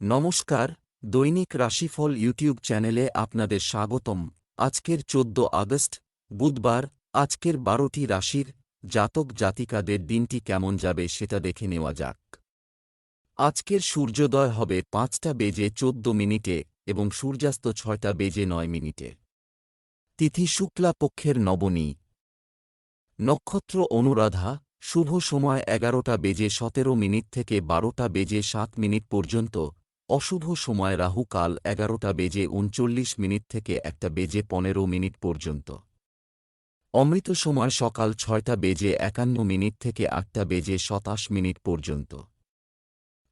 নমস্কার, দৈনিক রাশিফল ইউটিউব চ্যানেলে আপনাদের স্বাগতম। আজকের চোদ্দ আগস্ট, বুধবার, আজকের বারোটি রাশির জাতক জাতিকাদের দিনটি কেমন যাবে সেটা দেখে নেওয়া যাক। আজকের সূর্যোদয় হবে পাঁচটা বেজে চোদ্দ মিনিটে এবং সূর্যাস্ত ছয়টা বেজে নয় মিনিটে। তিথি শুক্লা পক্ষের নবনী নক্ষত্র অনুরাধা, শুভ সময় এগারোটা বেজে সতেরো মিনিট থেকে বারোটা বেজে সাত মিনিট পর্যন্ত অশুভ সময় রাহু কাল এগারোটা বেজে উনচল্লিশ মিনিট থেকে একটা বেজে পনেরো মিনিট পর্যন্ত। অমৃত সময় সকাল ছয়টা বেজে একান্ন মিনিট থেকে আটটা বেজে শতাশ মিনিট পর্যন্ত।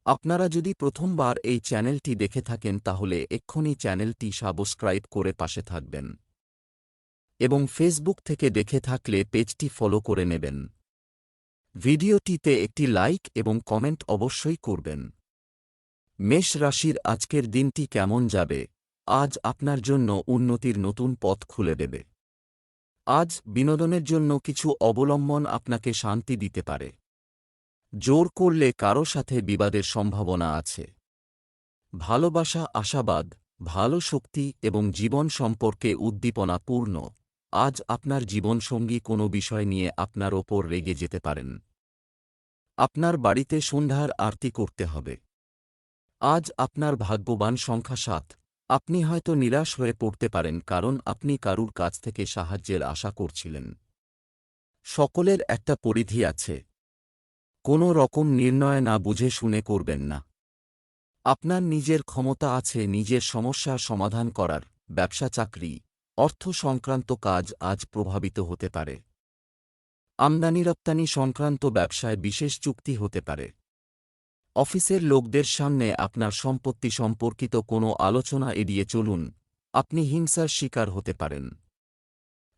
আপনারা যদি প্রথমবার এই চ্যানেলটি দেখে থাকেন তাহলে এক্ষুনি চ্যানেলটি সাবস্ক্রাইব করে পাশে থাকবেন। এবং ফেসবুক থেকে দেখে থাকলে পেজটি ফলো করে নেবেন। ভিডিওটিতে একটি লাইক এবং কমেন্ট অবশ্যই করবেন। মেষ রাশির আজকের দিনটি কেমন যাবে? আজ আপনার জন্য উন্নতির নতুন পথ খুলে দেবে। আজ বিনোদনের জন্য কিছু অবলম্বন আপনাকে শান্তি দিতে পারে। জোর করলে কারও সাথে বিবাদের সম্ভাবনা আছে। ভালোবাসা আশাবাদ, ভালো শক্তি এবং জীবন সম্পর্কে উদ্দীপনা পূর্ণ। আজ আপনার জীবনসঙ্গী কোনো বিষয় নিয়ে আপনার ওপর রেগে যেতে পারেন। আপনার বাড়িতে সন্ধ্যার আরতি করতে হবে। আজ আপনার ভাগ্যবান সংখ্যা সাত। আপনি হয়তো নিরাশ হয়ে পড়তে পারেন কারণ আপনি কারুর কাছ থেকে সাহায্যের আশা করছিলেন। সকলের একটা পরিধি আছে। কোনো রকম নির্ণয় না বুঝে শুনে করবেন না। আপনার নিজের ক্ষমতা আছে নিজের সমস্যার সমাধান করার, ব্যবসা চাকরি, অর্থ সংক্রান্ত কাজ আজ প্রভাবিত হতে পারে। আমদানি রপ্তানি সংক্রান্ত ব্যবসায় বিশেষ চুক্তি হতে পারে। অফিসের লোকদের সামনে আপনার সম্পত্তি সম্পর্কিত কোনো আলোচনা এড়িয়ে চলুন। আপনি হিংসার শিকার হতে পারেন।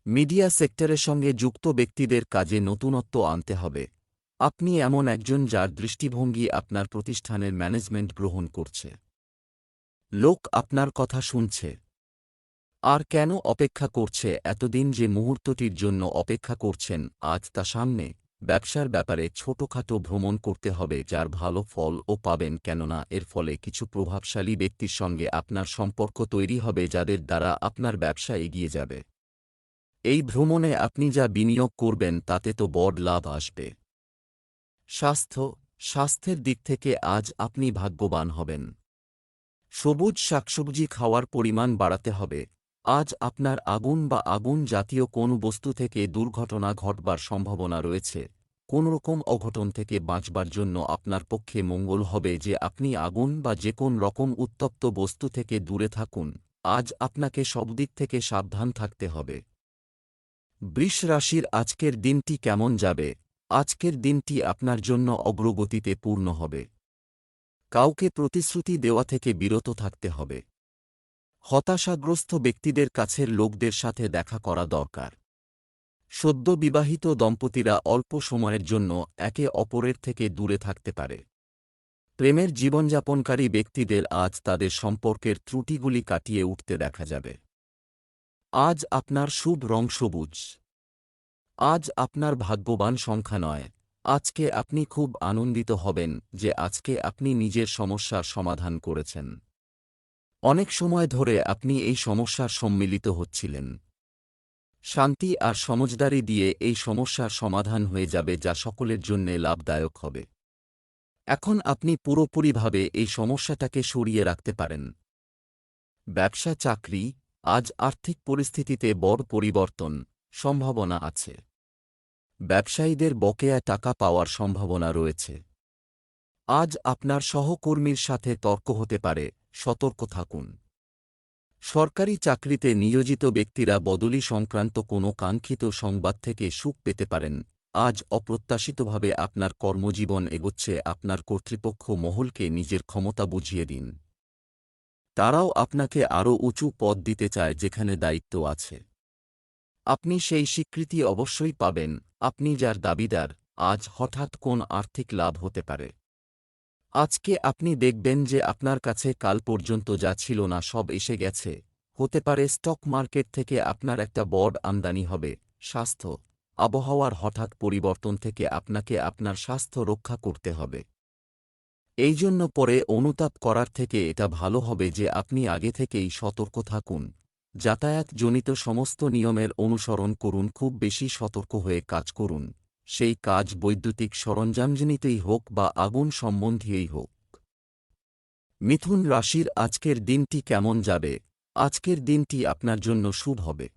মিডিয়া সেক্টরের সঙ্গে যুক্ত ব্যক্তিদের কাজে নতুনত্ব আনতে হবে। আপনি এমন একজন যার দৃষ্টিভঙ্গি আপনার প্রতিষ্ঠানের ম্যানেজমেন্ট গ্রহণ করছে। লোক আপনার কথা শুনছে। আর কেন অপেক্ষা করছে এতদিন যে মুহূর্তটির জন্য অপেক্ষা করছেন আজ তা সামনে ব্যবসার ব্যাপারে ছোটখাটো ভ্রমণ করতে হবে যার ভালো ফল ও পাবেন কেননা এর ফলে কিছু প্রভাবশালী ব্যক্তির সঙ্গে আপনার সম্পর্ক তৈরি হবে যাদের দ্বারা আপনার ব্যবসা এগিয়ে যাবে। এই ভ্রমণে আপনি যা বিনিয়োগ করবেন তাতে তো বড় লাভ আসবে। স্বাস্থ্য, স্বাস্থ্যের দিক থেকে আজ আপনি ভাগ্যবান হবেন। সবুজ শাকসবজি খাওয়ার পরিমাণ বাড়াতে হবে। আজ আপনার আগুন বা আগুন জাতীয় কোন বস্তু থেকে দুর্ঘটনা ঘটবার সম্ভাবনা রয়েছে। কোনরকম অঘটন থেকে বাঁচবার জন্য আপনার পক্ষে মঙ্গল হবে যে আপনি আগুন বা যে কোন রকম উত্তপ্ত বস্তু থেকে দূরে থাকুন। আজ আপনাকে সব দিক থেকে সাবধান থাকতে হবে। বৃষ রাশির আজকের দিনটি কেমন যাবে? আজকের দিনটি আপনার জন্য অগ্রগতিতে পূর্ণ হবে। কাউকে প্রতিশ্রুতি দেওয়া থেকে বিরত থাকতে হবে। হতাশাগ্রস্ত ব্যক্তিদের কাছের লোকদের সাথে দেখা করা দরকার। সদ্য বিবাহিত দম্পতিরা অল্প সময়ের জন্য একে অপরের থেকে দূরে থাকতে পারে। প্রেমের জীবনযাপনকারী ব্যক্তিদের আজ তাদের সম্পর্কের ত্রুটিগুলি কাটিয়ে উঠতে দেখা যাবে। আজ আপনার শুভ রং সবুজ। আজ আপনার ভাগ্যবান সংখ্যা নয়। আজকে আপনি খুব আনন্দিত হবেন যে আজকে আপনি নিজের সমস্যার সমাধান করেছেন। অনেক সময় ধরে আপনি এই সমস্যার সম্মিলিত হচ্ছিলেন। শান্তি আর সমজদারি দিয়ে এই সমস্যার সমাধান হয়ে যাবে যা সকলের জন্যে লাভদায়ক হবে। এখন আপনি পুরোপুরিভাবে এই সমস্যাটাকে সরিয়ে রাখতে পারেন। ব্যবসা, চাকরি, আজ আর্থিক পরিস্থিতিতে বড় পরিবর্তন সম্ভাবনা আছে। ব্যবসায়ীদের বকেয়া টাকা পাওয়ার সম্ভাবনা রয়েছে। আজ আপনার সহকর্মীর সাথে তর্ক হতে পারে সতর্ক থাকুন। সরকারি চাকরিতে নিয়োজিত ব্যক্তিরা বদলি সংক্রান্ত কোনো কাঙ্ক্ষিত সংবাদ থেকে সুখ পেতে পারেন। আজ অপ্রত্যাশিতভাবে আপনার কর্মজীবন এগোচ্ছে, আপনার কর্তৃপক্ষ মহলকে নিজের ক্ষমতা বুঝিয়ে দিন। তারাও আপনাকে আরও উঁচু পদ দিতে চায় যেখানে দায়িত্ব আছে। আপনি সেই স্বীকৃতি অবশ্যই পাবেন। আপনি যার দাবিদার, আজ হঠাৎ কোন আর্থিক লাভ হতে পারে। আজকে আপনি দেখবেন যে আপনার কাছে কাল পর্যন্ত যা ছিল না সব এসে গেছে। হতে পারে স্টক মার্কেট থেকে আপনার একটা বড় আমদানি হবে, স্বাস্থ্য, আবহাওয়ার হঠাৎ পরিবর্তন থেকে আপনাকে আপনার স্বাস্থ্য রক্ষা করতে হবে। এই জন্য পরে অনুতাপ করার থেকে এটা ভালো হবে যে আপনি আগে থেকেই সতর্ক থাকুন। যাতায়াতজনিত সমস্ত নিয়মের অনুসরণ করুন, খুব বেশি সতর্ক হয়ে কাজ করুন। সেই কাজ বৈদ্যুতিক সরঞ্জামজনিতই হোক বা আগুন সম্বন্ধীই হোক। মিথুন রাশির আজকের দিনটি কেমন যাবে? আজকের দিনটি আপনার জন্য শুভ হবে।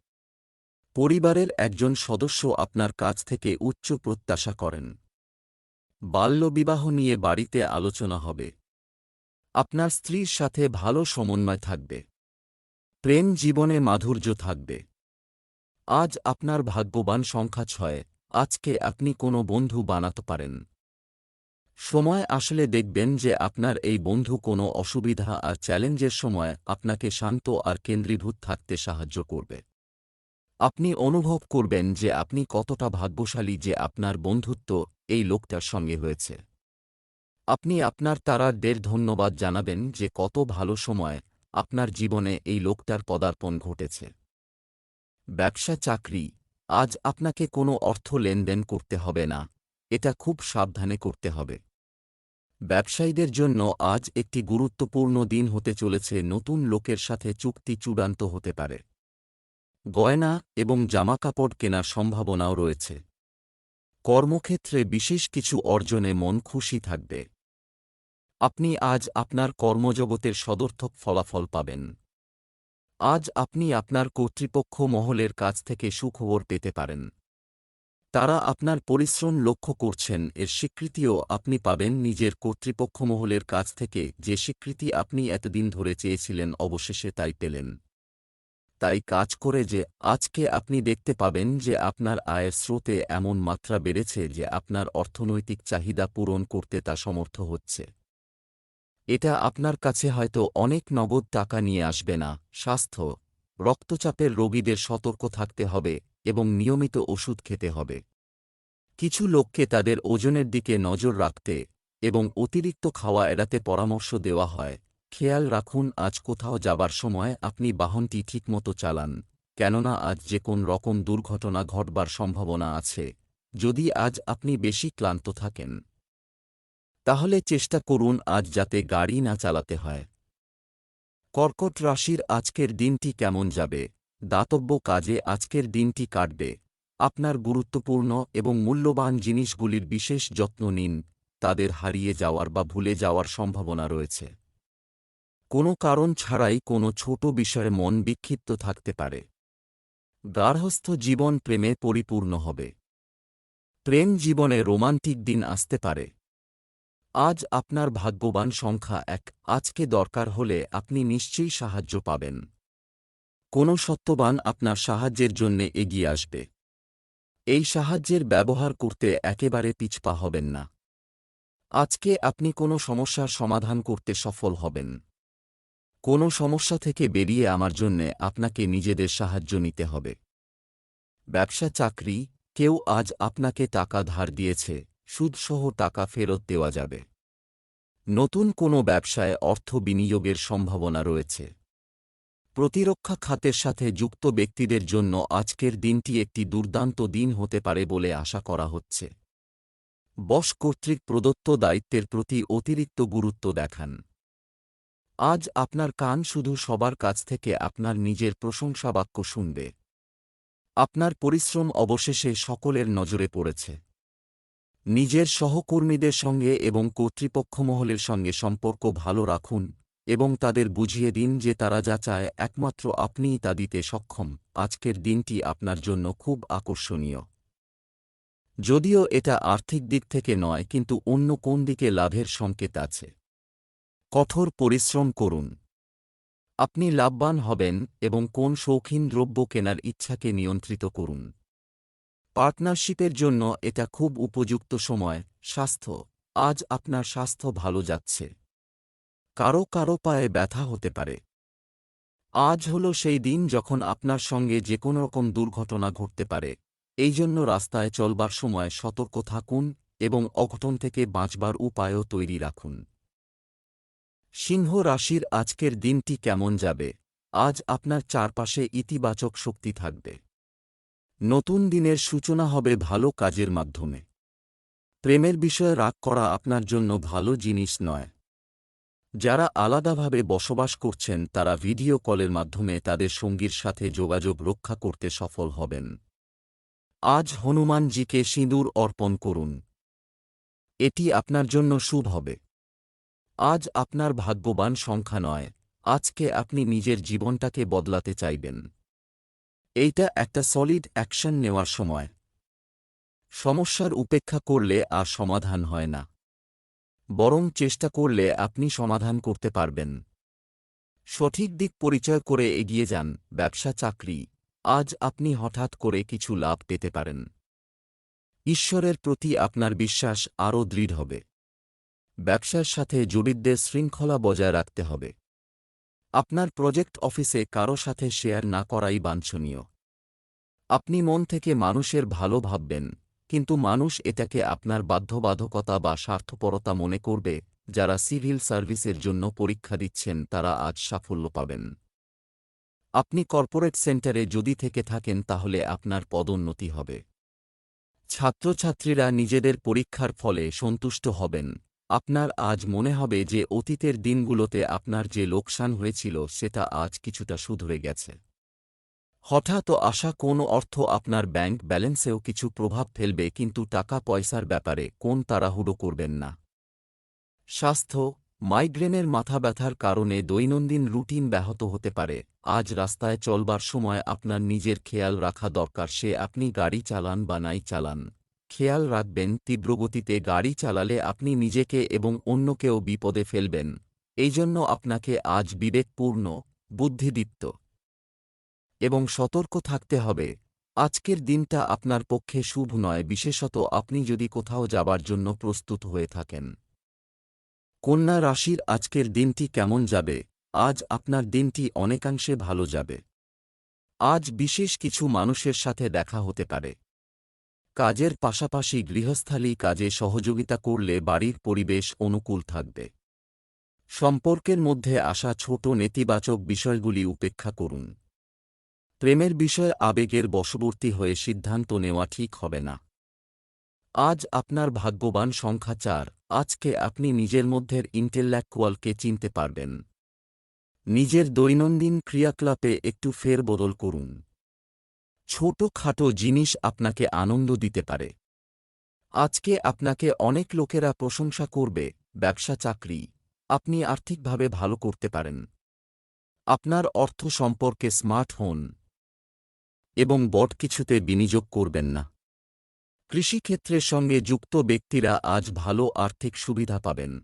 পরিবারের একজন সদস্য আপনার কাছ থেকে উচ্চ প্রত্যাশা করেন। বাল্যবিবাহ নিয়ে বাড়িতে আলোচনা হবে। আপনার স্ত্রীর সাথে ভালো সমন্বয় থাকবে। প্রেম জীবনে মাধুর্য থাকবে। আজ আপনার ভাগ্যবান সংখ্যা ছয়। আজকে আপনি কোনো বন্ধু বানাতে পারেন। সময় আসলে দেখবেন যে আপনার এই বন্ধু কোনো অসুবিধা আর চ্যালেঞ্জের সময় আপনাকে শান্ত আর কেন্দ্রীভূত থাকতে সাহায্য করবে। আপনি অনুভব করবেন যে আপনি কতটা ভাগ্যশালী যে আপনার বন্ধুত্ব এই লোকটার সঙ্গে হয়েছে। আপনি আপনার তারার দের ধন্যবাদ জানাবেন যে কত ভালো সময় আপনার জীবনে এই লোকটার পদার্পণ ঘটেছে। ব্যবসা চাকরি আজ আপনাকে কোনো অর্থ লেনদেন করতে হবে না। এটা খুব সাবধানে করতে হবে। ব্যবসায়ীদের জন্য আজ একটি গুরুত্বপূর্ণ দিন হতে চলেছে, নতুন লোকের সাথে চুক্তি চূড়ান্ত হতে পারে। গয়না এবং জামাকাপড় কেনার সম্ভাবনাও রয়েছে। কর্মক্ষেত্রে বিশেষ কিছু অর্জনে মন খুশি থাকবে। আপনি আজ আপনার কর্মজগতের সদর্থক ফলাফল পাবেন। আজ আপনি আপনার কর্তৃপক্ষ মহলের কাছ থেকে সুখবর পেতে পারেন। তারা আপনার পরিশ্রম লক্ষ্য করছেন, এর স্বীকৃতিও আপনি পাবেন নিজের কর্তৃপক্ষ মহলের কাছ থেকে, যে স্বীকৃতি আপনি এতদিন ধরে চেয়েছিলেন অবশেষে তাই পেলেন। তাই কাজ করে যে, আজকে আপনি দেখতে পাবেন যে আপনার আয়ের স্রোতে এমন মাত্রা বেড়েছে যে আপনার অর্থনৈতিক চাহিদা পূরণ করতে তা সমর্থ হচ্ছে। এটা আপনার কাছে হয়তো অনেক নগদ টাকা নিয়ে আসবে না। স্বাস্থ্য, রক্তচাপের রোগীদের সতর্ক থাকতে হবে এবং নিয়মিত ওষুধ খেতে হবে। কিছু লোককে তাদের ওজনের দিকে নজর রাখতে এবং অতিরিক্ত খাওয়া এড়াতে পরামর্শ দেওয়া হয়। খেয়াল রাখুন, আজ কোথাও যাবার সময় আপনি বাহনটি ঠিকমতো চালান, কেননা আজ যে কোন রকম দুর্ঘটনা ঘটবার সম্ভাবনা আছে। যদি আজ আপনি বেশি ক্লান্ত থাকেন তাহলে চেষ্টা করুন আজ যাতে গাড়ি না চালাতে হয়। কর্কট রাশির আজকের দিনটি কেমন যাবে? দাতব্য কাজে আজকের দিনটি কাটবে। আপনার গুরুত্বপূর্ণ এবং মূল্যবান জিনিসগুলির বিশেষ যত্ন নিন। তাদের হারিয়ে যাওয়ার বা ভুলে যাওয়ার সম্ভাবনা রয়েছে। কোনো কারণ ছাড়াই কোনো ছোট বিষয়ে মন বিক্ষিপ্ত থাকতে পারে। গার্হস্থ জীবন প্রেমে পরিপূর্ণ হবে। প্রেম জীবনে রোমান্টিক দিন আসতে পারে। আজ আপনার ভাগ্যবান সংখ্যা এক। আজকে দরকার হলে আপনি নিশ্চয়ই সাহায্য পাবেন। কোনো সত্যবান আপনার সাহায্যের জন্যে এগিয়ে আসবে। এই সাহায্যের ব্যবহার করতে একেবারে পিছপা হবেন না। আজকে আপনি কোনো সমস্যার সমাধান করতে সফল হবেন। কোনো সমস্যা থেকে বেরিয়ে আমার জন্যে আপনাকে নিজেদের সাহায্য নিতে হবে। ব্যবসা, চাকরি, কেউ আজ আপনাকে টাকা ধার দিয়েছে। সুদসহ টাকা ফেরত দেওয়া যাবে। নতুন কোনো ব্যবসায় অর্থ বিনিয়োগের সম্ভাবনা রয়েছে। প্রতিরক্ষা খাতের সাথে যুক্ত ব্যক্তিদের জন্য আজকের দিনটি একটি দুর্দান্ত দিন হতে পারে বলে আশা করা হচ্ছে। বস কর্তৃক প্রদত্ত দায়িত্বের প্রতি অতিরিক্ত গুরুত্ব দেখান। আজ আপনার কান শুধু সবার কাছ থেকে আপনার নিজের প্রশংসাবাক্য শুনবে। আপনার পরিশ্রম অবশেষে সকলের নজরে পড়েছে। নিজের সহকর্মীদের সঙ্গে এবং কর্তৃপক্ষ মহলের সঙ্গে সম্পর্ক ভালো রাখুন এবং তাদের বুঝিয়ে দিন যে তারা যা চায়, একমাত্র আপনিই তা দিতে সক্ষম। আজকের দিনটি আপনার জন্য খুব আকর্ষণীয়। যদিও এটা আর্থিক দিক থেকে নয়, কিন্তু অন্য কোন দিকে লাভের সংকেত আছে। কঠোর পরিশ্রম করুন। আপনি লাভবান হবেন এবং কোন শৌখিন দ্রব্য কেনার ইচ্ছাকে নিয়ন্ত্রিত করুন। পার্টনারশিপের জন্য এটা খুব উপযুক্ত সময়, স্বাস্থ্য। আজ আপনার স্বাস্থ্য ভালো যাচ্ছে। কারও কারও পায়ে ব্যথা হতে পারে। আজ হল সেই দিন যখন আপনার সঙ্গে যে কোনো রকম দুর্ঘটনা ঘটতে পারে। এই জন্য রাস্তায় চলবার সময় সতর্ক থাকুন এবং অঘটন থেকে বাঁচবার উপায়ও তৈরি রাখুন। সিংহ রাশির আজকের দিনটি কেমন যাবে? আজ আপনার চারপাশে ইতিবাচক শক্তি থাকবে। নতুন দিনের সূচনা হবে ভালো কাজের মাধ্যমে। প্রেমের বিষয়ে রাগ করা আপনার জন্য ভালো জিনিস নয়। যারা আলাদাভাবে বসবাস করছেন, তারা ভিডিও কলের মাধ্যমে তাদের সঙ্গীর সাথে যোগাযোগ রক্ষা করতে সফল হবেন। আজ হনুমানজিকে সিঁদুর অর্পণ করুন। এটি আপনার জন্য শুভ হবে। আজ আপনার ভাগ্যবান সংখ্যা নয়। আজকে আপনি নিজের জীবনটাকে বদলাতে চাইবেন। এইটা একটা সলিড অ্যাকশন নেওয়ার সময়। সমস্যার উপেক্ষা করলে আর সমাধান হয় না। বরং চেষ্টা করলে আপনি সমাধান করতে পারবেন। সঠিক দিক পরিচয় করে এগিয়ে যান, ব্যবসা, চাকরি। আজ আপনি হঠাৎ করে কিছু লাভ পেতে পারেন। ঈশ্বরের প্রতি আপনার বিশ্বাস আরও দৃঢ় হবে। ব্যবসার সাথে জড়িতদের শৃঙ্খলা বজায় রাখতে হবে। আপনার প্রজেক্ট অফিসে কারও সাথে শেয়ার না করাই বাঞ্ছনীয়। আপনি মন থেকে মানুষের ভালো ভাববেন, কিন্তু মানুষ এটাকে আপনার বাধ্যবাধকতা বা স্বার্থপরতা মনে করবে, যারা সিভিল সার্ভিসের জন্য পরীক্ষা দিচ্ছেন তারা আজ সাফল্য পাবেন। আপনি কর্পোরেট সেন্টারে যদি থেকে থাকেন তাহলে আপনার পদোন্নতি হবে। ছাত্রছাত্রীরা নিজেদের পরীক্ষার ফলে সন্তুষ্ট হবেন। আপনার আজ মনে হবে যে অতীতের দিনগুলোতে আপনার যে লোকসান হয়েছিল, সেটা আজ কিছুটা শুধরে গেছে। হঠাৎ আসা কোনো অর্থ আপনার ব্যাংক ব্যালেন্সেও কিছু প্রভাব ফেলবে, কিন্তু টাকা পয়সার ব্যাপারে কোন তাড়াহুড়ো করবেন না। স্বাস্থ্য, মাইগ্রেনের মাথা ব্যথার কারণে দৈনন্দিন রুটিন ব্যাহত হতে পারে। আজ রাস্তায় চলবার সময় আপনার নিজের খেয়াল রাখা দরকার, সে আপনি গাড়ি চালান বা নাই চালান। খেয়াল রাখবেন তীব্রগতিতে গাড়ি চালালে আপনি নিজেকে এবং অন্যকেও বিপদে ফেলবেন। এই জন্য আপনাকে আজ বিবেকপূর্ণ, বুদ্ধিদীপ্ত এবং সতর্ক থাকতে হবে। আজকের দিনটা আপনার পক্ষে শুভ নয়, বিশেষত আপনি যদি কোথাও যাবার জন্য প্রস্তুত হয়ে থাকেন। কন্যা রাশির আজকের দিনটি কেমন যাবে? আজ আপনার দিনটি অনেকাংশে ভালো যাবে। আজ বিশেষ কিছু মানুষের সাথে দেখা হতে পারে। কাজের পাশাপাশি গৃহস্থালী কাজে সহযোগিতা করলে বাড়ির পরিবেশ অনুকূল থাকবে। সম্পর্কের মধ্যে আসা ছোট নেতিবাচক বিষয়গুলি উপেক্ষা করুন। প্রেমের বিষয়ে আবেগের বশবর্তী হয়ে সিদ্ধান্ত নেওয়া ঠিক হবে না। আজ আপনার ভাগ্যবান সংখ্যা চার, আজকে আপনি নিজের মধ্যের ইন্টেল্যাকচুয়ালকে চিনতে পারবেন। নিজের দৈনন্দিন ক্রিয়াকলাপে একটু ফের বদল করুন। ছোট-খাটো জিনিস আপনাকে আনন্দ দিতে পারে। আজকে আপনাকে অনেক লোকেরা প্রশংসা করবে, ব্যবসা চাকরি, আপনি আর্থিকভাবে ভালো করতে পারেন। আপনার অর্থ সম্পর্কে স্মার্ট হন এবং বট কিছুতে বিনিয়োগ করবেন না। কৃষিক্ষেত্রের সঙ্গে যুক্ত ব্যক্তিরা আজ ভালো আর্থিক সুবিধা পাবেন।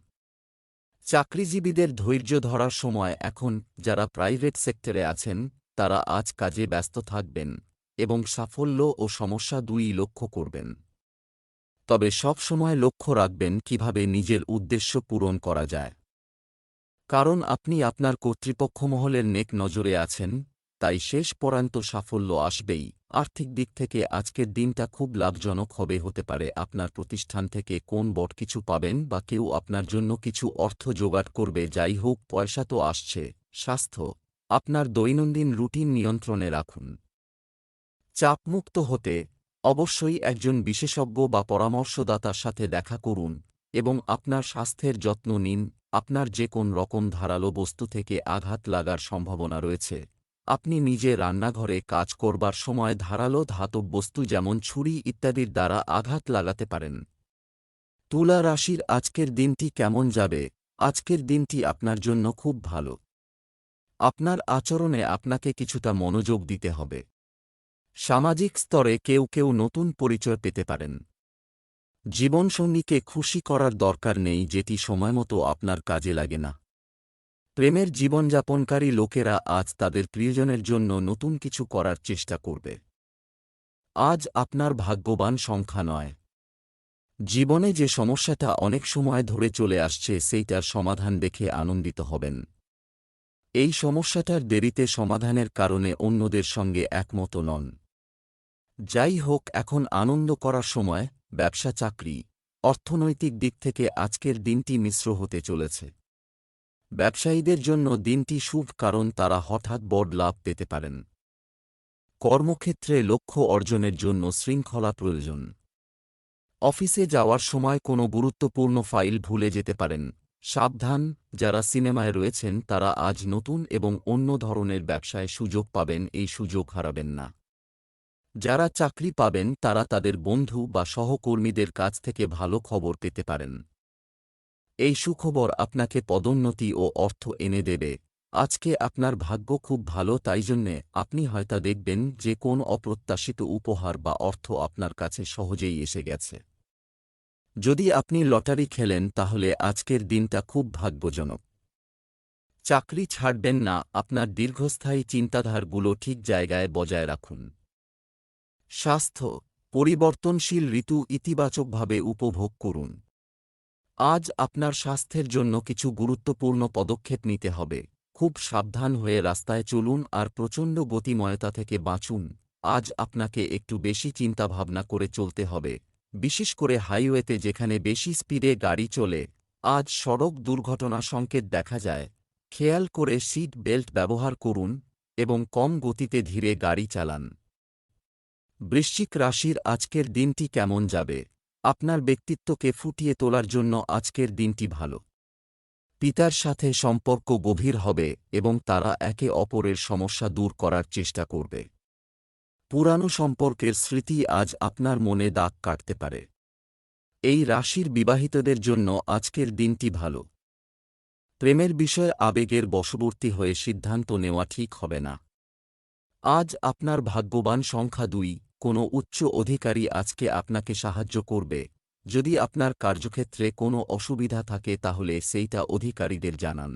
চাকরিজীবীদের ধৈর্য ধরার সময় এখন যারা প্রাইভেট সেক্টরে আছেন, তারা আজ কাজে ব্যস্ত থাকবেন। এবং সাফল্য ও সমস্যা দুই লক্ষ্য করবেন। তবে সব সময় লক্ষ্য রাখবেন কীভাবে নিজের উদ্দেশ্য পূরণ করা যায়। কারণ আপনি আপনার কর্তৃপক্ষ মহলের নেক নজরে আছেন, তাই শেষ পরান্ত সাফল্য আসবেই। আর্থিক দিক থেকে আজকের দিনটা খুব লাভজনক হবে হতে পারে। আপনার প্রতিষ্ঠান থেকে কোন বট কিছু পাবেন বা কেউ আপনার জন্য কিছু অর্থ জোগাড় করবে, যাই হোক, পয়সা তো আসছে। স্বাস্থ্য, আপনার দৈনন্দিন রুটিন নিয়ন্ত্রণে রাখুন। চাপমুক্ত হতে অবশ্যই একজন বিশেষজ্ঞ বা পরামর্শদাতার সাথে দেখা করুন এবং আপনার স্বাস্থ্যের যত্ন নিন, আপনার যে কোন রকম ধারালো বস্তু থেকে আঘাত লাগার সম্ভাবনা রয়েছে। আপনি নিজে রান্নাঘরে কাজ করবার সময় ধারালো ধাতব বস্তু যেমন ছুরি ইত্যাদির দ্বারা আঘাত লাগাতে পারেন। তুলা রাশির আজকের দিনটি কেমন যাবে? আজকের দিনটি আপনার জন্য খুব ভালো। আপনার আচরণে আপনাকে কিছুটা মনোযোগ দিতে হবে। সামাজিক স্তরে কেউ কেউ নতুন পরিচয় পেতে পারেন। জীবনসঙ্গীকে খুশি করার দরকার নেই যেটি সময়মতো আপনার কাজে লাগে না। প্রেমের জীবনযাপনকারী লোকেরা আজ তাদের প্রিয়জনের জন্য নতুন কিছু করার চেষ্টা করবে। আজ আপনার ভাগ্যবান সংখ্যা নয়। জীবনে যে সমস্যাটা অনেক সময় ধরে চলে আসছে সেইটার সমাধান দেখে আনন্দিত হবেন। এই সমস্যাটার দেরিতে সমাধানের কারণে অন্যদের সঙ্গে একমত নন। যাই হোক এখন আনন্দ করার সময়, ব্যবসা চাকরি, অর্থনৈতিক দিক থেকে আজকের দিনটি মিশ্র হতে চলেছে। ব্যবসায়ীদের জন্য দিনটি শুভ কারণ তারা হঠাৎ বড় লাভ পেতে পারেন। কর্মক্ষেত্রে লক্ষ্য অর্জনের জন্য শৃঙ্খলা প্রয়োজন। অফিসে যাওয়ার সময় কোনো গুরুত্বপূর্ণ ফাইল ভুলে যেতে পারেন। সাবধান, যারা সিনেমায় রয়েছেন, তারা আজ নতুন এবং অন্য ধরনের ব্যবসায় সুযোগ পাবেন, এই সুযোগ হারাবেন না। যারা চাকরি পাবেন তারা তাদের বন্ধু বা সহকর্মীদের কাছ থেকে ভালো খবর পেতে পারেন। এই সুখবর আপনাকে পদোন্নতি ও অর্থ এনে দেবে। আজকে আপনার ভাগ্য খুব ভালো, তাই জন্যে আপনি হয়তো দেখবেন যে কোন অপ্রত্যাশিত উপহার বা অর্থ আপনার কাছে সহজেই এসে গেছে। যদি আপনি লটারি খেলেন, তাহলে আজকের দিনটা খুব ভাগ্যজনক। চাকরি ছাড়বেন না, আপনার দীর্ঘস্থায়ী চিন্তাধারগুলো ঠিক জায়গায় বজায় রাখুন। স্বাস্থ্য, পরিবর্তনশীল ঋতু ইতিবাচকভাবে উপভোগ করুন। আজ আপনার স্বাস্থ্যের জন্য কিছু গুরুত্বপূর্ণ পদক্ষেপ নিতে হবে। খুব সাবধান হয়ে রাস্তায় চলুন আর প্রচণ্ড গতিময়তা থেকে বাঁচুন। আজ আপনাকে একটু বেশি চিন্তাভাবনা করে চলতে হবে। বিশেষ করে হাইওয়েতে যেখানে বেশি স্পিডে গাড়ি চলে, আজ সড়ক দুর্ঘটনা সংকেত দেখা যায়। খেয়াল করে সিট বেল্ট ব্যবহার করুন এবং কম গতিতে ধীরে গাড়ি চালান। বৃশ্চিক রাশির আজকের দিনটি কেমন যাবে? আপনার ব্যক্তিত্বকে ফুটিয়ে তোলার জন্য আজকের দিনটি ভালো। পিতার সাথে সম্পর্ক গভীর হবে এবং তারা একে অপরের সমস্যা দূর করার চেষ্টা করবে। পুরানো সম্পর্কের স্মৃতি আজ আপনার মনে দাগ কাটতে পারে। এই রাশির বিবাহিতদের জন্য আজকের দিনটি ভালো। প্রেমের বিষয়ে আবেগের বশবর্তী হয়ে সিদ্ধান্ত নেওয়া ঠিক হবে না। আজ আপনার ভাগ্যবান সংখ্যা দুই। কোনো উচ্চ অধিকারী আজকে আপনাকে সাহায্য করবে। যদি আপনার কার্যক্ষেত্রে কোনো অসুবিধা থাকে তাহলে সেইটা অধিকারীদের জানান।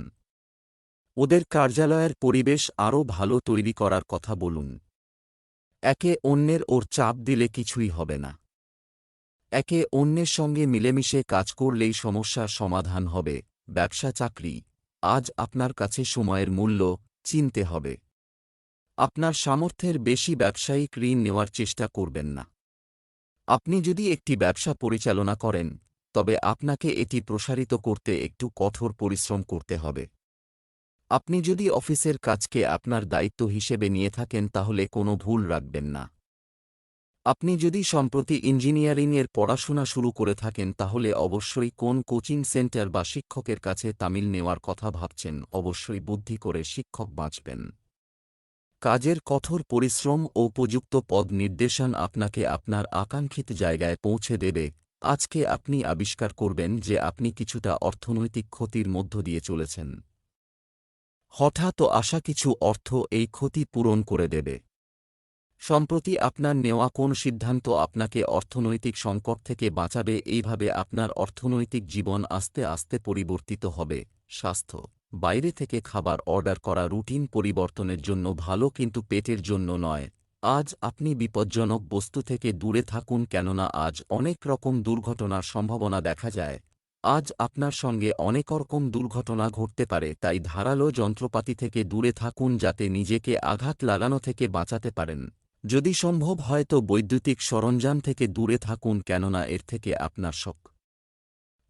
ওদের কার্যালয়ের পরিবেশ আরও ভালো তৈরি করার কথা বলুন। একে অন্যের ওর চাপ দিলে কিছুই হবে না। একে অন্যের সঙ্গে মিলেমিশে কাজ করলেই সমস্যার সমাধান হবে। ব্যবসা চাকরি আজ আপনার কাছে সময়ের মূল্য চিনতে হবে। আপনার সামর্থ্যের বেশি ব্যবসায়িক ঋণ নেওয়ার চেষ্টা করবেন না। আপনি যদি একটি ব্যবসা পরিচালনা করেন, তবে আপনাকে এটি প্রসারিত করতে একটু কঠোর পরিশ্রম করতে হবে। আপনি যদি অফিসের কাজকে আপনার দায়িত্ব হিসেবে নিয়ে থাকেন, তাহলে কোনো ভুল রাখবেন না। আপনি যদি সম্প্রতি ইঞ্জিনিয়ারিংয়ের পড়াশোনা শুরু করে থাকেন, তাহলে অবশ্যই কোন কোচিং সেন্টার বা শিক্ষকের কাছে তামিল নেওয়ার কথা ভাবছেন, অবশ্যই বুদ্ধি করে শিক্ষক বাঁচবেন। কাজের কঠোর পরিশ্রম ও উপযুক্ত পদ নির্দেশন আপনাকে আপনার আকাঙ্ক্ষিত জায়গায় পৌঁছে দেবে। আজকে আপনি আবিষ্কার করবেন যে আপনি কিছুটা অর্থনৈতিক ক্ষতির মধ্য দিয়ে চলেছেন। হঠাৎ আসা কিছু অর্থ এই ক্ষতি পূরণ করে দেবে। সম্প্রতি আপনার নেওয়া কোন সিদ্ধান্ত আপনাকে অর্থনৈতিক সংকট থেকে বাঁচাবে, এইভাবে আপনার অর্থনৈতিক জীবন আস্তে আস্তে পরিবর্তিত হবে। স্বাস্থ্য বাইরে থেকে খাবার অর্ডার করা রুটিন পরিবর্তনের জন্য ভালো কিন্তু পেটের জন্য নয়। আজ আপনি বিপজ্জনক বস্তু থেকে দূরে থাকুন কেননা আজ অনেক রকম দুর্ঘটনার সম্ভাবনা দেখা যায়। আজ আপনার সঙ্গে অনেক রকম দুর্ঘটনা ঘটতে পারে, তাই ধারালো যন্ত্রপাতি থেকে দূরে থাকুন যাতে নিজেকে আঘাত লাগানো থেকে বাঁচাতে পারেন। যদি সম্ভব হয় তো বৈদ্যুতিক সরঞ্জাম থেকে দূরে থাকুন কেননা এর থেকে আপনার শখ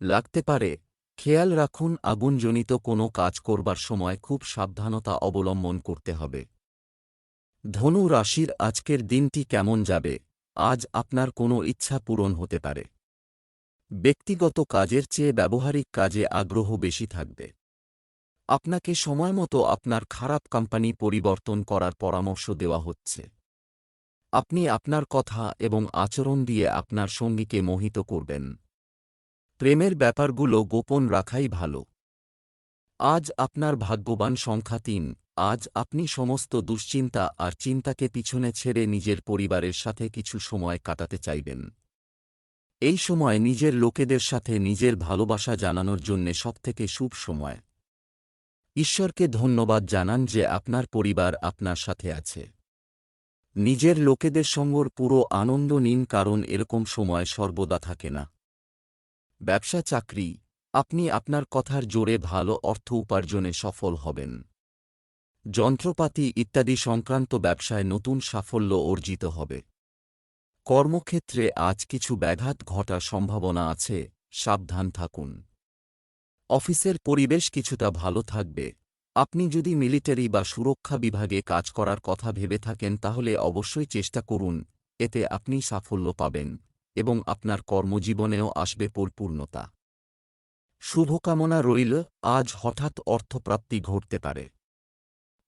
লাগতে পারে। খেয়াল রাখুন, আগুনজনিত কোনো কাজ করবার সময় খুব সাবধানতা অবলম্বন করতে হবে। ধনু রাশির আজকের দিনটি কেমন যাবে? আজ আপনার কোনো ইচ্ছা পূরণ হতে পারে। ব্যক্তিগত কাজের চেয়ে ব্যবহারিক কাজে আগ্রহ বেশি থাকবে। আপনাকে সময়মতো আপনার খারাপ কোম্পানি পরিবর্তন করার পরামর্শ দেওয়া হচ্ছে। আপনি আপনার কথা এবং আচরণ দিয়ে আপনার সঙ্গীকে মোহিত করবেন। প্রেমের ব্যাপারগুলো গোপন রাখাই ভালো। আজ আপনার ভাগ্যবান সংখ্যা তিন, আজ আপনি সমস্ত দুশ্চিন্তা আর চিন্তাকে পিছনে ছেড়ে নিজের পরিবারের সাথে কিছু সময় কাটাতে চাইবেন। এই সময় নিজের লোকেদের সাথে নিজের ভালোবাসা জানানোর জন্যে সবথেকে শুভ সময়। ঈশ্বরকে ধন্যবাদ জানান যে আপনার পরিবার আপনার সাথে আছে। নিজের লোকেদের সঙ্গর পুরো আনন্দ নিন কারণ এরকম সময় সর্বদা থাকে না। ব্যবসা চাকরি, আপনি আপনার কথার জোরে ভালো অর্থ উপার্জনে সফল হবেন। যন্ত্রপাতি ইত্যাদি সংক্রান্ত ব্যবসায় নতুন সাফল্য অর্জিত হবে। কর্মক্ষেত্রে আজ কিছু ব্যাঘাত ঘটার সম্ভাবনা আছে, সাবধান থাকুন। অফিসের পরিবেশ কিছুটা ভালো থাকবে। আপনি যদি মিলিটারি বা সুরক্ষা বিভাগে কাজ করার কথা ভেবে থাকেন তাহলে অবশ্যই চেষ্টা করুন, এতে আপনি সাফল্য পাবেন। এবং আপনার কর্মজীবনেও আসবে পরিপূর্ণতা। শুভকামনা রইল, আজ হঠাৎ অর্থপ্রাপ্তি ঘটতে পারে।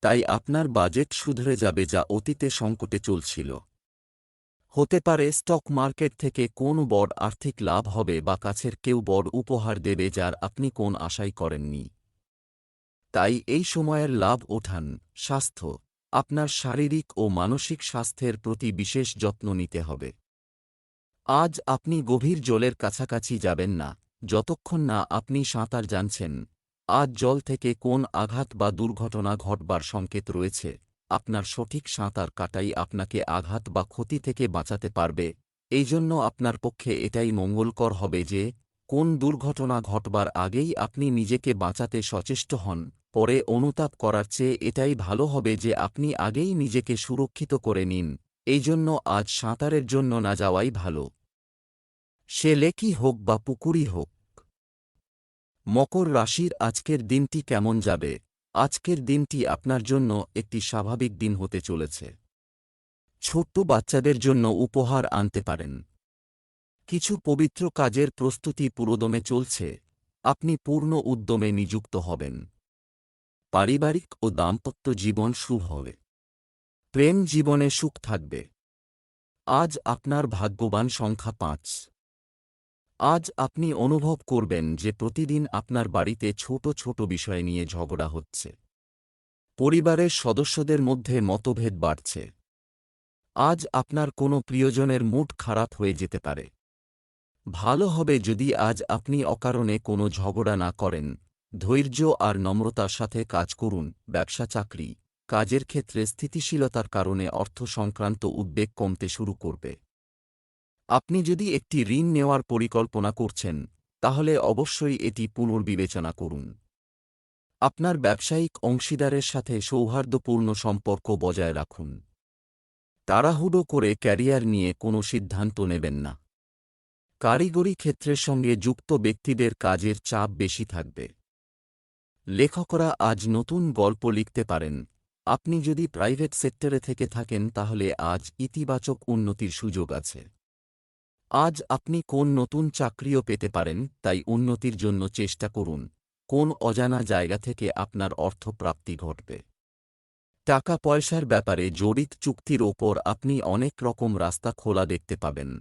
তাই আপনার বাজেট শুধরে যাবে যা অতীতে সংকটে চলছিল। হতে পারে স্টক মার্কেট থেকে কোন বড় আর্থিক লাভ হবে বা কাছের কেউ বড় উপহার দেবে যার আপনি কোন আশাই করেননি। তাই এই সময়ের লাভ ওঠান, স্বাস্থ্য, আপনার শারীরিক ও মানসিক স্বাস্থ্যের প্রতি বিশেষ যত্ন নিতে হবে। আজ আপনি গভীর জলের কাছাকাছি যাবেন না, যতক্ষণ না আপনি সাঁতার জানছেন। আজ জল থেকে কোন আঘাত বা দুর্ঘটনা ঘটবার সংকেত রয়েছে? আপনার সঠিক সাঁতার কাটাই আপনাকে আঘাত বা ক্ষতি থেকে বাঁচাতে পারবে। এই জন্য আপনার পক্ষে এটাই মঙ্গলকর হবে যে, কোন দুর্ঘটনা ঘটবার আগেই আপনি নিজেকে বাঁচাতে সচেষ্ট হন। পরে অনুতাপ করার চেয়ে এটাই ভালো হবে যে আপনি আগেই নিজেকে সুরক্ষিত করে নিন। এই জন্য আজ সাঁতারের জন্য না যাওয়াই ভালো। সে লেকি হোক বা পুকুরি হোক। মকর রাশির আজকের দিনটি কেমন যাবে? আজকের দিনটি আপনার জন্য একটি স্বাভাবিক দিন হতে চলেছে। ছোট্ট বাচ্চাদের জন্য উপহার আনতে পারেন। কিছু পবিত্র কাজের প্রস্তুতি পুরোদমে চলছে। আপনি পূর্ণ উদ্যমে নিযুক্ত হবেন। পারিবারিক ও দাম্পত্য জীবন শুভ হবে। প্রেম জীবনে সুখ থাকবে। আজ আপনার ভাগ্যবান সংখ্যা পাঁচ। আজ আপনি অনুভব করবেন যে প্রতিদিন আপনার বাড়িতে ছোট ছোট বিষয় নিয়ে ঝগড়া হচ্ছে। পরিবারের সদস্যদের মধ্যে মতভেদ বাড়ছে। আজ আপনার কোনো প্রিয়জনের মুড খারাপ হয়ে যেতে পারে। ভালো হবে যদি আজ আপনি অকারণে কোনো ঝগড়া না করেন। ধৈর্য আর নম্রতার সাথে কাজ করুন, ব্যবসা, চাকরি। কাজের ক্ষেত্রে স্থিতিশীলতার কারণে অর্থ সংক্রান্ত উদ্বেগ কমতে শুরু করবে। আপনি যদি একটি ঋণ নেওয়ার পরিকল্পনা করছেন, তাহলে অবশ্যই এটি পুনর্বিবেচনা করুন। আপনার ব্যবসায়িক অংশীদারের সাথে সৌহার্দ্যপূর্ণ সম্পর্ক বজায় রাখুন। তাড়াহুড়ো করে ক্যারিয়ার নিয়ে কোনো সিদ্ধান্ত নেবেন না। কারিগরি ক্ষেত্রের সঙ্গে যুক্ত ব্যক্তিদের কাজের চাপ বেশি থাকবে। লেখকরা আজ নতুন গল্প লিখতে পারেন। আপনি যদি প্রাইভেট সেক্টরে থেকে থাকেন তাহলে আজ ইতিবাচক উন্নতির সুযোগ আছে। আজ আপনি কোন নতুন চাকরিও পেতে পারেন, তাই উন্নতির জন্য চেষ্টা করুন, কোন অজানা জায়গা থেকে আপনার অর্থ প্রাপ্তি ঘটবে। টাকা পয়সার ব্যাপারে জড়িত চুক্তির ওপর আপনি অনেক রকম রাস্তা খোলা দেখতে পাবেন।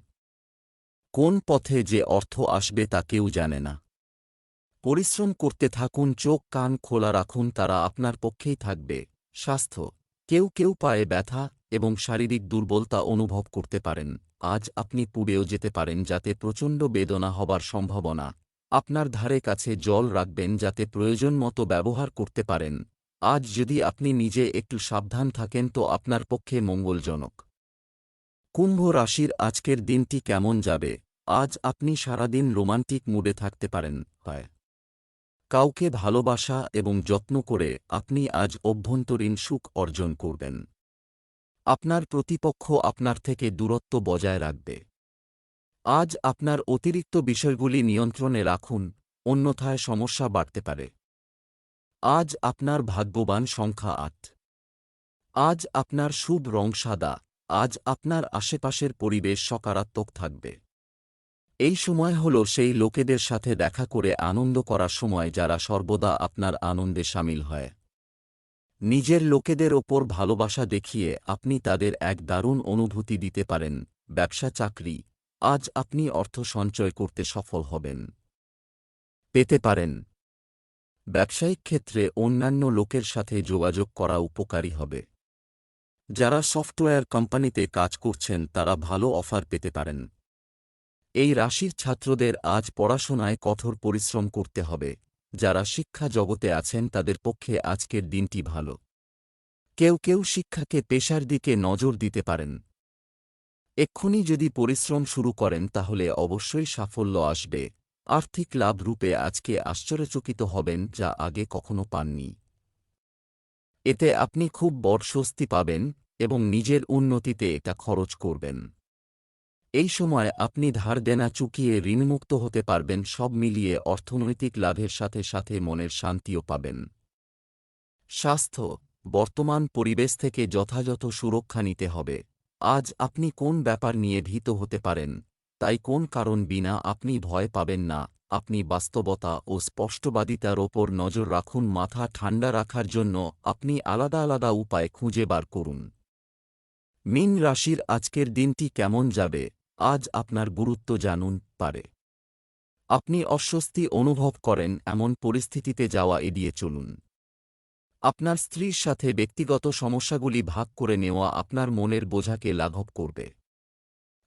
কোন পথে যে অর্থ আসবে তা কেউ জানে না। পরিশ্রম করতে থাকুন চোখ কান খোলা রাখুন, তারা আপনার পক্ষেই থাকবে। স্বাস্থ্য। কেউ কেউ পায়ে ব্যথা এবং শারীরিক দুর্বলতা অনুভব করতে পারেন। আজ আপনি পুড়েও যেতে পারেন যাতে প্রচণ্ড বেদনা হবার সম্ভাবনা। আপনার ধারে কাছে জল রাখবেন যাতে প্রয়োজন মতো ব্যবহার করতে পারেন। আজ যদি আপনি নিজে একটু সাবধান থাকেন তো আপনার পক্ষে মঙ্গলজনক। কুম্ভ রাশির আজকের দিনটি কেমন যাবে? আজ আপনি সারাদিন রোমান্টিক মুডে থাকতে পারেন। হয়। কাউকে ভালোবাসা এবং যত্ন করে আপনি আজ অভ্যন্তরীণ সুখ অর্জন করবেন। আপনার প্রতিপক্ষ আপনার থেকে দূরত্ব বজায় রাখবে। আজ আপনার অতিরিক্ত বিষয়গুলি নিয়ন্ত্রণে রাখুন, অন্যথায় সমস্যা বাড়তে পারে। আজ আপনার ভাগ্যবান সংখ্যা আট। আজ আপনার শুভ রং সাদা, আজ আপনার আশেপাশের পরিবেশ সকারাত্মক থাকবে। এই সময় হল সেই লোকেদের সাথে দেখা করে আনন্দ করার সময় যারা সর্বদা আপনার আনন্দে সামিল হয়। নিজের লোকেদের ওপর ভালোবাসা দেখিয়ে আপনি তাদের এক দারুণ অনুভূতি দিতে পারেন, ব্যবসা চাকরি, আজ আপনি অর্থ সঞ্চয় করতে সফল হবেন। পেতে পারেন। ব্যবসায়িক ক্ষেত্রে অন্যান্য লোকের সাথে যোগাযোগ করা উপকারী হবে। যারা সফটওয়্যার কোম্পানিতে কাজ করছেন তারা ভালো অফার পেতে পারেন। এই রাশির ছাত্রদের আজ পড়াশোনায় কঠোর পরিশ্রম করতে হবে। যারা শিক্ষা জগতে আছেন, তাদের পক্ষে আজকের দিনটি ভালো। কেউ কেউ শিক্ষাকে পেশার দিকে নজর দিতে পারেন। এক্ষুনি যদি পরিশ্রম শুরু করেন, তাহলে অবশ্যই সাফল্য আসবে। আর্থিক লাভ রূপে আজকে আশ্চর্যচকিত হবেন, যা আগে কখনো পাননি। এতে আপনি খুব বড় স্বস্তি পাবেন এবং নিজের উন্নতিতে এটা খরচ করবেন। এই সময় আপনি ধার দেনা চুকিয়ে ঋণমুক্ত হতে পারবেন, সব মিলিয়ে অর্থনৈতিক লাভের সাথে সাথে মনের শান্তিও পাবেন। স্বাস্থ্য, বর্তমান পরিবেশ থেকে যথাযথ সুরক্ষা নিতে হবে। আজ আপনি কোন ব্যাপার নিয়ে ভীত হতে পারেন, তাই কোন কারণ বিনা আপনি ভয় পাবেন না। আপনি বাস্তবতা ও স্পষ্টবাদিতার ওপর নজর রাখুন, মাথা ঠান্ডা রাখার জন্য আপনি আলাদা আলাদা উপায় খুঁজে বার করুন। মিন রাশির আজকের দিনটি কেমন যাবে? আজ আপনার গুরুত্ব জানুন, পারে। আপনি অস্বস্তি অনুভব করেন, এমন পরিস্থিতিতে যাওয়া এড়িয়ে চলুন। আপনার স্ত্রীর সাথে ব্যক্তিগত সমস্যাগুলি ভাগ করে নেওয়া আপনার মনের বোঝাকে লাঘব করবে।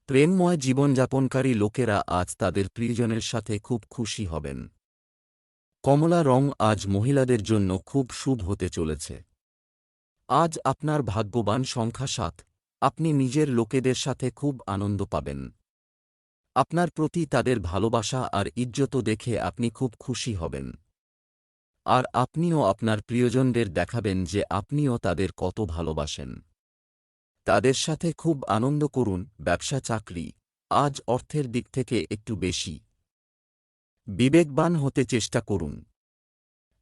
প্রেমময় জীবনযাপনকারী লোকেরা আজ তাদের প্রিয়জনের সাথে খুব খুশি হবেন। কমলা রং আজ মহিলাদের জন্য খুব শুভ হতে চলেছে। আজ আপনার ভাগ্যবান সংখ্যা সাত। আপনি নিজের লোকেদের সাথে খুব আনন্দ পাবেন। আপনার প্রতি তাদের ভালোবাসা আর ইজ্জত দেখে আপনি খুব খুশি হবেন। আর আপনিও আপনার প্রিয়জনদের দেখাবেন যে আপনিও তাদের কত ভালোবাসেন। তাদের সাথে খুব আনন্দ করুন, ব্যবসা চাকরি, আজ অর্থের দিক থেকে একটু বেশি। বিবেকবান হতে চেষ্টা করুন।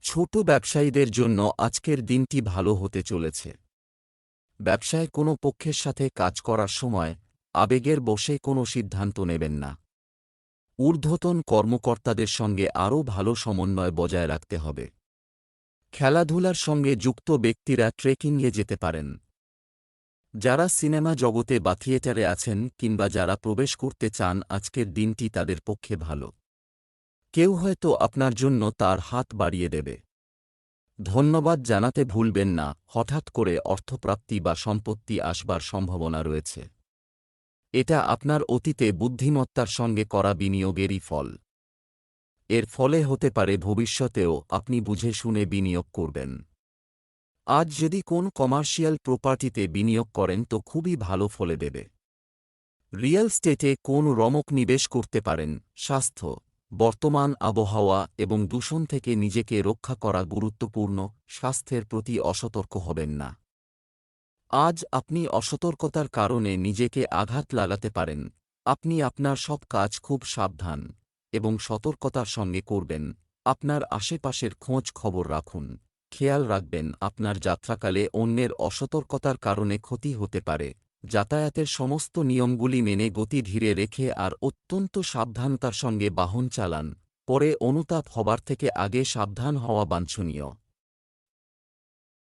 ছোট ব্যবসায়ীদের জন্য আজকের দিনটি ভালো হতে চলেছে। ব্যবসায় কোনো পক্ষের সাথে কাজ করার সময় আবেগের বসে কোনো সিদ্ধান্ত নেবেন না। ঊর্ধ্বতন কর্মকর্তাদের সঙ্গে আরও ভালো সমন্বয় বজায় রাখতে হবে। খেলাধুলার সঙ্গে যুক্ত ব্যক্তিরা ট্রেকিংয়ে যেতে পারেন। যারা সিনেমা জগতে বা থিয়েটারে আছেন কিংবা যারা প্রবেশ করতে চান, আজকের দিনটি তাদের পক্ষে ভালো। কেউ হয়তো আপনার জন্য তার হাত বাড়িয়ে দেবে। ধন্যবাদ জানাতে ভুলবেন না, হঠাৎ করে অর্থপ্রাপ্তি বা সম্পত্তি আসবার সম্ভাবনা রয়েছে। এটা আপনার অতীতে বুদ্ধিমত্তার সঙ্গে করা বিনিয়োগেরই ফল। এর ফলে হতে পারে ভবিষ্যতেও আপনি বুঝে শুনে বিনিয়োগ করবেন। আজ যদি কোন কমার্শিয়াল প্রপার্টিতে বিনিয়োগ করেন তো খুবই ভালো ফলে দেবে। রিয়েল স্টেটে কোন রমক নিবেশ করতে পারেন, স্বাস্থ্য বর্তমান আবহাওয়া এবং দূষণ থেকে নিজেকে রক্ষা করা গুরুত্বপূর্ণ, স্বাস্থ্যের প্রতি অসতর্ক হবেন না। আজ আপনি অসতর্কতার কারণে নিজেকে আঘাত লাগাতে পারেন। আপনি আপনার সব কাজ খুব সাবধান এবং সতর্কতার সঙ্গে করবেন। আপনার আশেপাশের খোঁজ খবর রাখুন। খেয়াল রাখবেন, আপনার যাত্রাকালে অন্যের অসতর্কতার কারণে ক্ষতি হতে পারে। যাতায়াতের সমস্ত নিয়মগুলি মেনে গতি ধীরে রেখে আর অত্যন্ত সাবধানতার সঙ্গে বাহন চালান। পরে অনুতাপ হবার থেকে আগে সাবধান হওয়া বাঞ্ছনীয়।